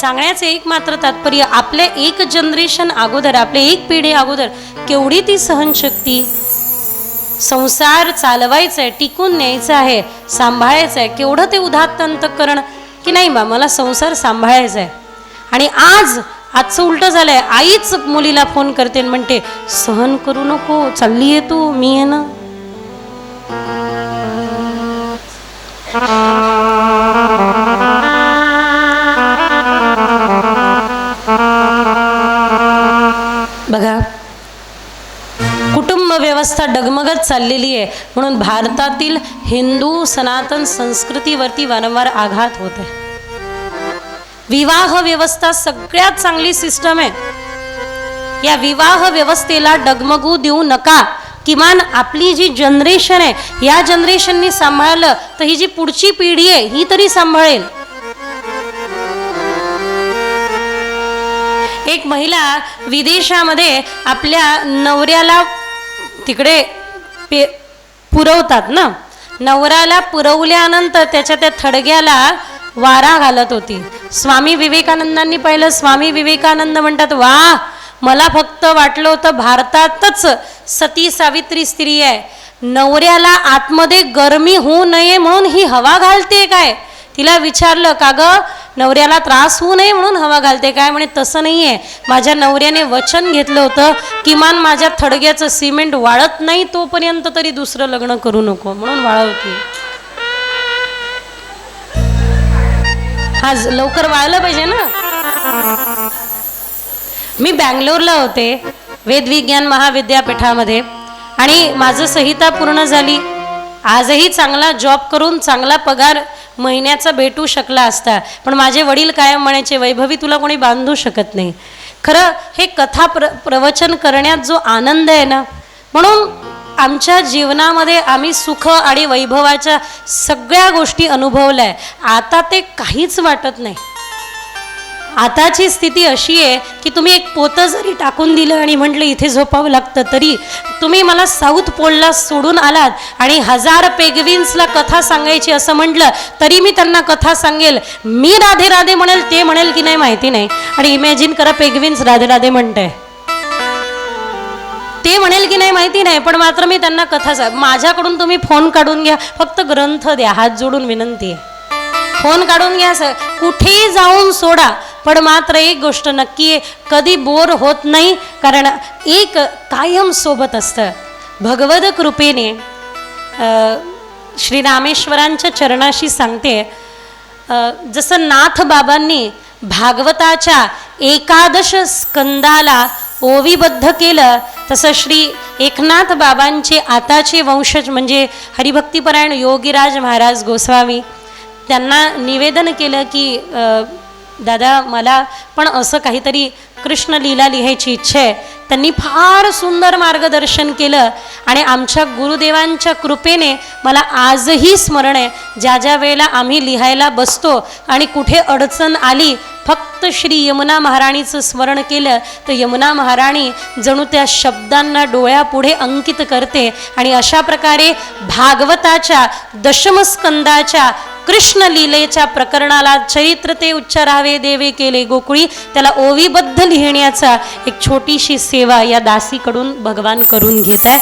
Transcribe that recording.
सांगण्याचे एक मात्र तात्पर्य आपल्या एक जनरेशन अगोदर आपले एक पिढी अगोदर केवढी ती सहनशक्ती संसार चालवायचा आहे टिकून न्यायचा आहे सांभाळायचं आहे केवढं ते उदात्त अंतकरण की नाही बा मला संसार सांभाळायचा आहे आणि आज आजचं उलटं झालंय आईच मुलीला फोन करते म्हणते सहन करू नको चालली आहे तू मी आहे ना. कुटुंब व्यवस्था डगमगत चाललेली आहे. म्हणून भारतातील हिंदू सनातन संस्कृतीवरती वारंवार आघात होत आहे. विवाह व्यवस्था सगळ्यात चांगली सिस्टम आहे. या विवाह व्यवस्थेला डगमगू देऊ नका. किमान आपली जी जनरेशन आहे या जनरेशननी सांभाळलं तर ही जी पुढची पिढी आहे ही तरी सांभाळेल. एक महिला विदेशामध्ये आपल्या नवऱ्याला तिकडे पे पुरवतात ना. नवऱ्याला पुरवल्यानंतर त्याच्या त्या थडग्याला वारा घालत होती. स्वामी विवेकानंदांनी पाहिलं स्वामी विवेकानंद म्हणतात वा मला फक्त वाटलं होतं भारतातच सती सावित्री स्त्री आहे. नवऱ्याला आतमध्ये गरमी होऊ नये म्हणून ही हवा घालते काय? तिला विचारलं का गं नवऱ्याला त्रास होऊ नये म्हणून हवा घालते. काय म्हणे तसं नाही आहे माझ्या नवऱ्याने वचन घेतलं होतं. किमान माझ्या थडग्याचं सिमेंट वाळत नाही तोपर्यंत तरी दुसरं लग्न करू नको म्हणून वाळवते. आज लवकर वाळलं पाहिजे ना. मी बँगलोरला होते वेदविज्ञान महाविद्यापीठामध्ये. आणि माझं संहिता पूर्ण झाली. आजही चांगला जॉब करून चांगला पगार महिन्याचा भेटू शकला असता. पण माझे वडील कायम म्हणायचे वैभवी तुला कोणी बांधू शकत नाही. खरं हे कथा प्र प्रवचन करण्यात जो आनंद आहे ना म्हणून आमच्या जीवनामध्ये आम्ही सुख आणि वैभवाच्या सगळ्या गोष्टी अनुभवल्या आहे. आता ते काहीच वाटत नाही. आताची स्थिती अशी आहे की तुम्ही एक पोतं जरी टाकून दिलं आणि म्हटलं इथे झोपावं लागतं तरी तुम्ही मला साऊथ पोलला सोडून आलात आणि हजार पेगविन्सला कथा सांगायची असं म्हटलं तरी मी त्यांना कथा सांगेल. मी राधे राधे म्हणेल ते म्हणेल की नाही माहिती नाही. आणि इमॅजिन करा पेगविन्स राधे राधे म्हणते ते म्हणेल की नाही माहिती नाही पण मात्र मी त्यांना कथा सांग माझ्याकडून तुम्ही फोन काढून घ्या. फक्त ग्रंथ द्या हात जोडून विनंती आहे. फोन काढून घ्या सर कुठेही जाऊन सोडा. पण मात्र एक गोष्ट नक्की आहे कधी बोर होत नाही कारण एक कायम सोबत असतं. भगवद कृपेने श्री रामेश्वरांच्या चरणाशी सांगते जसं नाथ बाबांनी भागवताच्या एकादश स्कंदाला ओविबद्ध केलं तसं श्री एकनाथ बाबांचे आताचे वंशज म्हणजे हरिभक्तीपरायण योगीराज महाराज गोस्वामी त्यांना निवेदन केलं की दादा मला पण असं काहीतरी कृष्ण लीला लिहायची इच्छा आहे. त्यांनी फार सुंदर मार्गदर्शन केलं आणि आमच्या गुरुदेवांच्या कृपेने मला आजही स्मरण आहे. ज्या ज्या वेळेला आम्ही लिहायला बसतो आणि कुठे अडचण आली फक्त श्री यमुना महाराणीचं स्मरण केलं तर यमुना महाराणी जणू त्या शब्दांना डोळ्यापुढे अंकित करते आणि अशा प्रकारे भागवताच्या दशमस्कंदाच्या कृष्ण लीलेच्या प्रकरणाला चरित्र ते उच्चारावे देवे केले गोकुळी. त्याला ओवीबद्ध लिहिण्याचा एक छोटीशी सेवा या दासीकडून भगवान करून घेत आहे